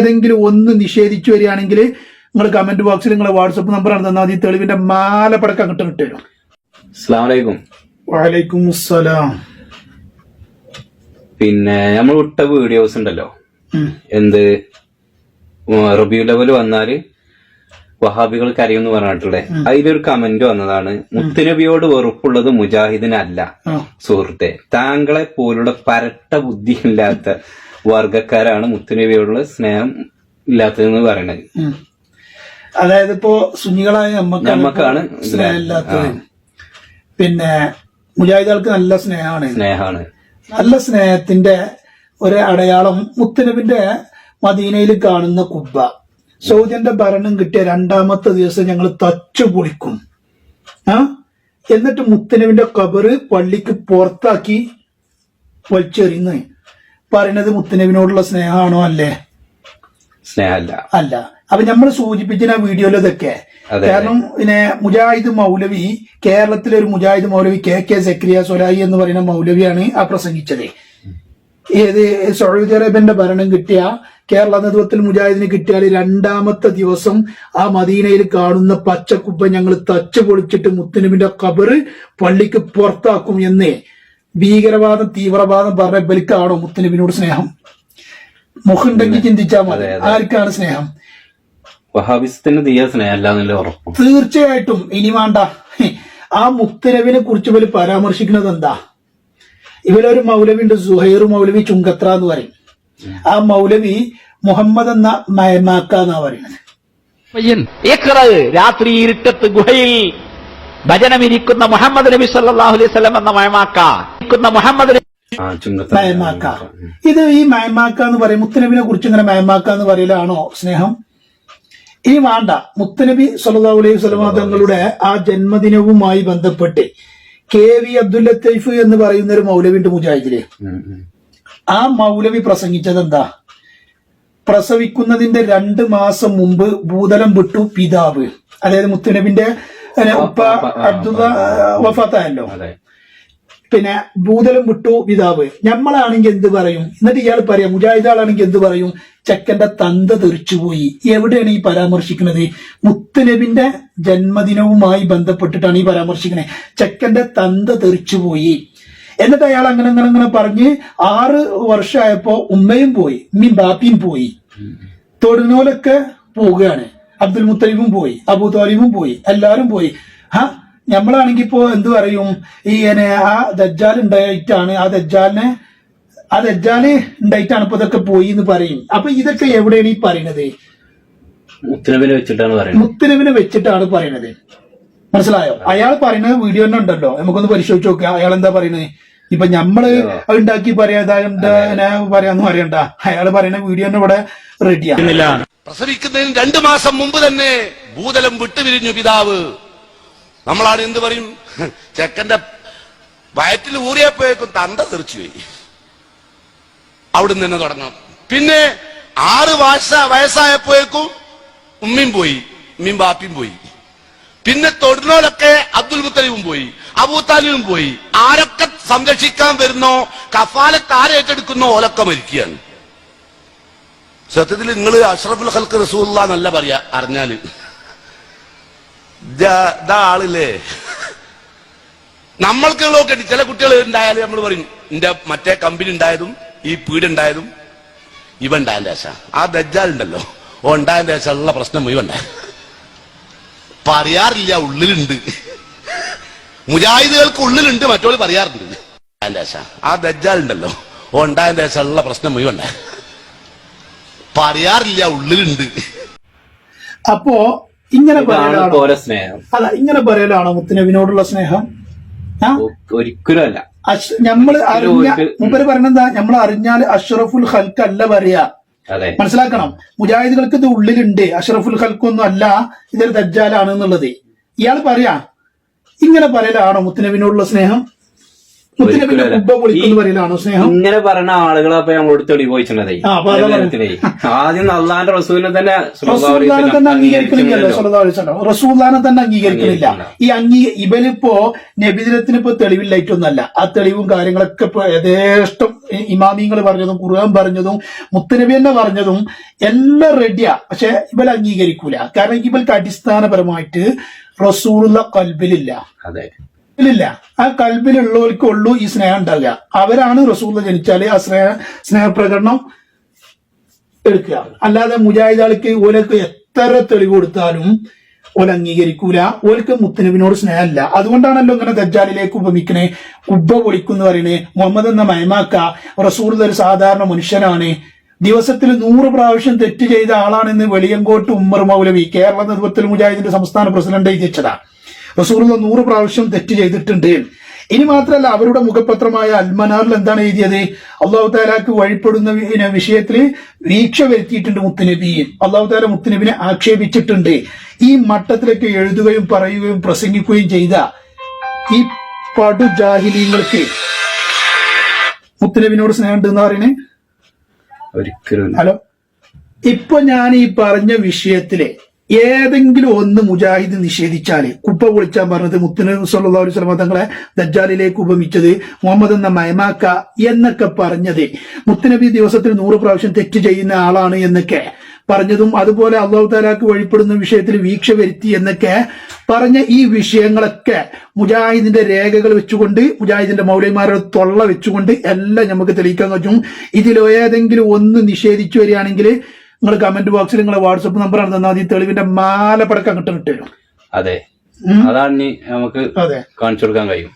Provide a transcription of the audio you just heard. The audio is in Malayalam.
ഏതെങ്കിലും ഒന്ന് നിഷേധിച്ചു വരികയാണെങ്കിൽ നിങ്ങൾ കമന്റ് ബോക്സിൽ നിങ്ങളെ വാട്സപ്പ് ആണ് തന്നാൽ മതി. തെളിവിന്റെ മാല പടക്കം കിട്ടും കിട്ടും വലൈക്കും വലൈക്കും അസ്സലാം. പിന്നെ നമ്മൾ വിട്ട വീഡിയോസ് ഉണ്ടല്ലോ. എന്ത്? റബ്യൂ ലെവൽ വന്നാൽ വഹാബികൾ അറിയുമെന്ന് പറഞ്ഞിട്ടുള്ളേ. അതിലൊരു കമന്റ് വന്നതാണ്. മുത്തുനബിയോട് വെറുപ്പുള്ളത് മുജാഹിദിനല്ല. സുഹൃത്തെ. താങ്കളെ പോലുള്ള പരട്ട ബുദ്ധിയില്ലാത്ത വർഗക്കാരാണ് മുത്തുനബിയോടുള്ള സ്നേഹം ഇല്ലാത്തതെന്ന് പറയണത്. അതായത് ഇപ്പോ സുന്നികളായ നമ്മക്കാണ് സ്നേഹം ഇല്ലാത്തത് സ്നേഹമില്ലാത്തത്. പിന്നെ മുജാഹിദുകൾക്ക് നല്ല സ്നേഹമാണ്. സ്നേഹമാണ്. നല്ല സ്നേഹത്തിന്റെ ഒരു അടയാളം മുത്തനബിന്റെ മദീനയിൽ കാണുന്ന കുബ്ബ. സൗദിന്റെ ഭരണം കിട്ടിയ രണ്ടാമത്തെ ദിവസം ഞങ്ങൾ തച്ചു പൊളിക്കും. ആ? എന്നിട്ട് മുത്തനബിന്റെ കബറ് പള്ളിക്ക് പുറത്താക്കി വലിച്ചെറിയുന്നു പറയുന്നത് മുത്തനബിനോടുള്ള സ്നേഹമാണോ അല്ലേ? സ്നേഹമല്ല. അല്ല. അപ്പൊ നമ്മൾ സൂചിപ്പിച്ചിന വീഡിയോയിൽ ഇതൊക്കെ. കാരണം പിന്നെ മുജാഹിദ് മൗലവി കേരളത്തിലെ ഒരു മുജാഹിദ് മൗലവി കെ കെ സക്രിയ സൊലായി എന്ന് പറയുന്ന മൗലവിയാണ് ആ പ്രസംഗിച്ചത്. ഏത് സൗദി അറേബ്യന്റെ ഭരണം കിട്ടിയ കേരള നേതൃത്വത്തിൽ മുജാഹിദിന് കിട്ടിയാൽ രണ്ടാമത്തെ ദിവസം ആ മദീനയിൽ കാണുന്ന പച്ചക്കുപ്പ ഞങ്ങൾ തച്ചു പൊളിച്ചിട്ട് മുത്തനുമിന്റെ കബറ് പള്ളിക്ക് പുറത്താക്കും എന്ന് ഭീകരവാദം തീവ്രവാദം പറഞ്ഞ ബലിക്കാണോ മുത്തലിബിനോട് സ്നേഹം? മുഖുണ്ടെങ്കിൽ ചിന്തിച്ചാൽ മതി. ആർക്കാണ് സ്നേഹം? വഹാബിസത്തിന് തീയ സ്നേഹമല്ല എന്നുള്ള ഉറപ്പും. തീർച്ചയായിട്ടും. ഇനി വേണ്ട. ആ മുത്തലവിനെ കുറിച്ച് ഇവർ പരാമർശിക്കുന്നത് എന്താ? ഇവരൊരു മൗലവി ഉണ്ട് സുഹൈർ മൗലവി ചുങ്കത്ര എന്ന് പറയും. ആ മൗലവി മുഹമ്മദ് എന്ന മയമാക്ക എന്നാ പറയുന്നത്. രാത്രി ഇരുട്ടത്ത് ഗുഹയിൽ ഭജനമിരിക്കുന്ന മുഹമ്മദ് നബി സല്ലല്ലാഹു അലൈഹി വസല്ലം എന്ന മഴമാക്ക ഇരിക്കുന്ന മുഹമ്മദ് മയമാക്ക. ഇത് ഈ മയമാക്ക എന്ന് പറയും മുത്തനബിനെ കുറിച്ച് ഇങ്ങനെ മയമാക്ക എന്ന് പറയലാണോ സ്നേഹം? ഇനി വേണ്ട മുത്തനബി സല്ലല്ലാഹു അലൈഹി വസല്ലമ തങ്ങളുടെ ആ ജന്മദിനവുമായി ബന്ധപ്പെട്ട് കെ വി അബ്ദുൽ ലത്തീഫ് എന്ന് പറയുന്ന ഒരു മൗലവിണ്ട് മുജാഹിദിലെ. ആ മൗലവി പ്രസംഗിച്ചത് എന്താ പ്രസവിക്കുന്നതിന്റെ രണ്ട് മാസം മുമ്പ് ഭൂതലം വിട്ടു പിതാവ്. അതായത് മുത്തനബിന്റെ ഉപ്പ അബ്ദുള്ള വഫാത്തായല്ലോ. പിന്നെ ഭൂതലം വിട്ടു പിതാവ്. നമ്മളാണെങ്കിൽ എന്ത് പറയും? എന്നിട്ട് ഇയാൾ പറയാം മുജാഹിദാളാണെങ്കിൽ എന്ത് പറയും? ചെക്കന്റെ തന്ത തെറിച്ചുപോയി. എവിടെയാണ് ഈ പരാമർശിക്കുന്നത്? മുത്തുനബിന്റെ ജന്മദിനവുമായി ബന്ധപ്പെട്ടിട്ടാണ് ഈ പരാമർശിക്കുന്നത്. ചെക്കന്റെ തന്ത തെറിച്ചുപോയി. എന്നിട്ട് അയാൾ അങ്ങനെ അങ്ങനെ അങ്ങനെ പറഞ്ഞ് ആറ് വർഷമായപ്പോ ഉമ്മയും പോയി. ഉമ്മയും ബാപ്പിയും പോയി. തൊടുന്നോലൊക്കെ പോവുകയാണ്. അബ്ദുൽ മുത്തലിബും പോയി. അബൂ തോലിബും പോയി. എല്ലാരും പോയി. ഹാ? നമ്മളാണെങ്കി ഇപ്പോ എന്ത് പറയും? ഈ ആ ദജ്ജാൽ ഉണ്ടായിട്ടാണ് ആ ദജ്ജാലിനെ ആ ദജ്ജാൽ ഉണ്ടായിട്ടാണ് ഇപ്പൊ ഇതൊക്കെ പോയി എന്ന് പറയും. അപ്പൊ ഇതൊക്കെ എവിടെയാണ് ഈ പറയണത്? മുത്തനവിനെ വെച്ചിട്ടാണ് പറയുന്നത് മുത്തനവിനെ വെച്ചിട്ടാണ് പറയണത്. മനസ്സിലായോ? അയാൾ പറയുന്നത് വീഡിയോ തന്നെ ഉണ്ടല്ലോ. നമുക്കൊന്ന് പരിശോധിച്ച് നോക്കാം. അയാൾ എന്താ പറയുന്നത് ഇപ്പൊ ഞമ്മൾ അത് ഉണ്ടാക്കി പറയാ പറയാന്ന് പറയണ്ട. അയാൾ പറയുന്ന വീഡിയോ തന്നെ ഇവിടെ റെഡിയാണ് പ്രസവിക്കുന്നതിന് രണ്ടു മാസം മുമ്പ് തന്നെ ഭൂതലം വിട്ടുപിരിഞ്ഞു പിതാവ്. നമ്മളാണ് എന്ത് പറയും? ചെക്കന്റെ വയറ്റിൽ ഊറിയപ്പോയേക്കും തന്ത തെറിച്ചുപോയി അവിടുന്ന് തന്നെ തുടങ്ങാം. പിന്നെ ആറ് വയസ്സ വയസ്സായപ്പോയേക്കും ഉമ്മയും പോയി ഉമ്മയും ബാപ്പിയും പോയി. പിന്നെ തൊടുന്നോലൊക്കെ അബ്ദുൽ മുത്തലിബും പോയി അബൂത്താലിവും പോയി. ആരൊക്കെ സംരക്ഷിക്കാൻ വരുന്നോ കഫാലത്ത് ആരേറ്റെടുക്കുന്നോ ഓലൊക്കെ മരിക്കുകയാണ്. സത്യത്തിൽ നിങ്ങൾ അഷ്റഫുൽ ഹൽക്ക് റസൂല്ല എന്നല്ല പറയാ അറിഞ്ഞാൽ. ആളില്ലേ? നമ്മൾക്ക് നോക്കട്ടെ ചില കുട്ടികൾ ഉണ്ടായാലും നമ്മൾ പറയും എന്റെ മറ്റേ കമ്പനി ഉണ്ടായതും ഈ പീടുണ്ടായതും ഇവ ഉണ്ടായതിന്റെ ശേഷം ആ ദജ്ജാൽ ഉണ്ടല്ലോ. ഓ ഉണ്ടായതിന്റെ ശേഷം ഉള്ള പ്രശ്നം ഇവ ഉണ്ടായ. പറയാറില്ല ഉള്ളിലുണ്ട്. മുജാഹിദുകൾക്ക് ഉള്ളിലുണ്ട് മറ്റോൾ പറയാറുണ്ട്. ആ ദജ്ജാൽ ഉണ്ടല്ലോ. ഓ ഉണ്ടായതിന്റെ ശേഷം ഉള്ള പ്രശ്നം ഇവ ഉണ്ടായ. പറയാറില്ല ഉള്ളിലുണ്ട്. അപ്പോ ഇങ്ങനെ പറയലാണോ? സ്നേഹം. അല്ല ഇങ്ങനെ പറയലാണോ മുത്തനബിനോടുള്ള സ്നേഹം? ഒരിക്കലും അല്ല. ഞമ്മൾ അറിഞ്ഞ മുമ്പര് പറഞ്ഞെന്താ നമ്മൾ അറിഞ്ഞാൽ അഷ്റഫുൽ ഹൽക്ക് അല്ല പറയാ. മനസ്സിലാക്കണം. മുജാഹിദുകൾക്ക് ഇത് ഉള്ളിലുണ്ട്. അഷ്റഫുൽ ഹൽക്കൊന്നും അല്ല. ഇതൊരു ദജ്ജാലാണ് എന്നുള്ളത്. ഇയാൾ പറയാ. ഇങ്ങനെ പറയലാണോ മുത്തനബിനോടുള്ള സ്നേഹം? ഇങ്ങനെ പറയുന്ന ആളുകളെ അപ്പൊ നമ്മളോട് തെളിവ് പോയിച്ചിട്ടുണ്ടേ ആദ്യം അള്ളാന്റെ റസൂലിനെ തന്നെ തന്നെ അംഗീകരിക്കുന്നില്ല തന്നെ അംഗീകരിക്കണില്ല. ഈ അംഗീ ഇവനിപ്പോ നബിദിനത്തിന് ഇപ്പൊ തെളിവില്ലായിട്ടൊന്നല്ല ആ തെളിവും കാര്യങ്ങളൊക്കെ ഇപ്പൊ യഥേഷ്ടം ഇമാമിങ്ങൾ പറഞ്ഞതും ഖുർആൻ പറഞ്ഞതും മുത്തനബി തന്നെ പറഞ്ഞതും എല്ലാം റെഡിയാ പക്ഷെ ഇവൽ അംഗീകരിക്കൂല. കാരണം ഇവൽക്ക് അടിസ്ഥാനപരമായിട്ട് റസൂലുള്ള കൽബിലില്ല. അതെ. ഇല്ല ആ കൽബിലുള്ളവർക്ക് ഉള്ളൂ ഈ സ്നേഹം ഉണ്ടാവുക. അവരാണ് റസൂൽ ജനിച്ചാൽ ആ സ്നേഹ സ്നേഹപ്രകടനം എടുക്കുക. അല്ലാതെ മുജാഹിദാൾക്ക് ഓലക്ക് എത്ര തെളിവ് കൊടുത്താലും ഓല അംഗീകരിക്കൂല. ഓലക്ക് മുത്തനബിനോട് സ്നേഹമല്ല. അതുകൊണ്ടാണല്ലോ ഇങ്ങനെ ദജ്ജാലിലേക്ക് ഉപമിക്കണേ. ഉബ്ബ പൊളിക്കുന്നു പറയണേ. മുഹമ്മദ് എന്ന മയമാക്ക റസൂൽ ഒരു സാധാരണ മനുഷ്യനാണ്. ദിവസത്തിൽ നൂറ് പ്രാവശ്യം തെറ്റ് ചെയ്ത ആളാണെന്ന് വെളിയങ്കോട്ട് ഉമ്മർ മൗലവി കേരള നേതൃത്വത്തിൽ മുജാഹിദിന്റെ സംസ്ഥാന പ്രസിഡന്റ് എഴുതിച്ചതാ റസൂലുള്ള നൂറ് പ്രാവശ്യം തെറ്റ് ചെയ്തിട്ടുണ്ട്. ഇനി മാത്രമല്ല അവരുടെ മുഖപത്രമായ അൽമനാറിൽ എന്താണ് എഴുതിയത്? അള്ളാഹു താലാക്ക് വഴിപ്പെടുന്ന വിഷയത്തിൽ വീക്ഷ വരുത്തിയിട്ടുണ്ട് മുത്തുനബി. അള്ളാഹു താല മുത്തുനബിനെ ആക്ഷേപിച്ചിട്ടുണ്ട്. ഈ മട്ടത്തിലൊക്കെ എഴുതുകയും പറയുകയും പ്രസംഗിക്കുകയും ചെയ്ത ഈ പടു ജാഹിലീങ്ങൾക്ക് മുത്തുനബിനോട് സ്നേഹമുണ്ട് എന്ന് പറയുന്നേ ഒരിക്കലും ഹലോ. ഇപ്പൊ ഞാൻ ഈ പറഞ്ഞ വിഷയത്തിൽ ഏതെങ്കിലും ഒന്ന് മുജാഹിദ് നിഷേധിച്ചാൽ കുപ്പ പൊളിച്ചാൻ പറഞ്ഞത് മുത്തന സല്ലല്ലാഹു അലൈഹി വസല്ലം തങ്ങളെ ദജ്ജാലിലേക്ക് ഉപമിച്ചത് മുഹമ്മദ് എന്ന മയമാക്ക എന്നൊക്കെ പറഞ്ഞത്. മുത്തനബി ദിവസത്തിൽ നൂറ് പ്രാവശ്യം തെറ്റ് ചെയ്യുന്ന ആളാണ് എന്നൊക്കെ പറഞ്ഞതും അതുപോലെ അള്ളാഹു താലാക്ക് വഴിപ്പെടുന്ന വിഷയത്തിൽ വീക്ഷ വരുത്തി എന്നൊക്കെ പറഞ്ഞ ഈ വിഷയങ്ങളൊക്കെ മുജാഹിദിന്റെ രേഖകൾ വെച്ചുകൊണ്ട് മുജാഹിദിന്റെ മൗലൈമാരുടെ തൊള്ള വെച്ചുകൊണ്ട് എല്ലാം നമുക്ക് തെളിയിക്കാൻ പറ്റും. ഇതിലേതെങ്കിലും ഒന്ന് നിഷേധിച്ചു വരികയാണെങ്കിൽ നിങ്ങൾ കമന്റ് ബോക്സിൽ നിങ്ങളെ വാട്സപ്പ് നമ്പറാണ് തന്നാൽ ഈ തെളിവിന്റെ മാലപ്പടക്കം കിട്ടും കിട്ടും അതെ. അതാണ് നമുക്ക് കാണിച്ചു കൊടുക്കാൻ കഴിയും.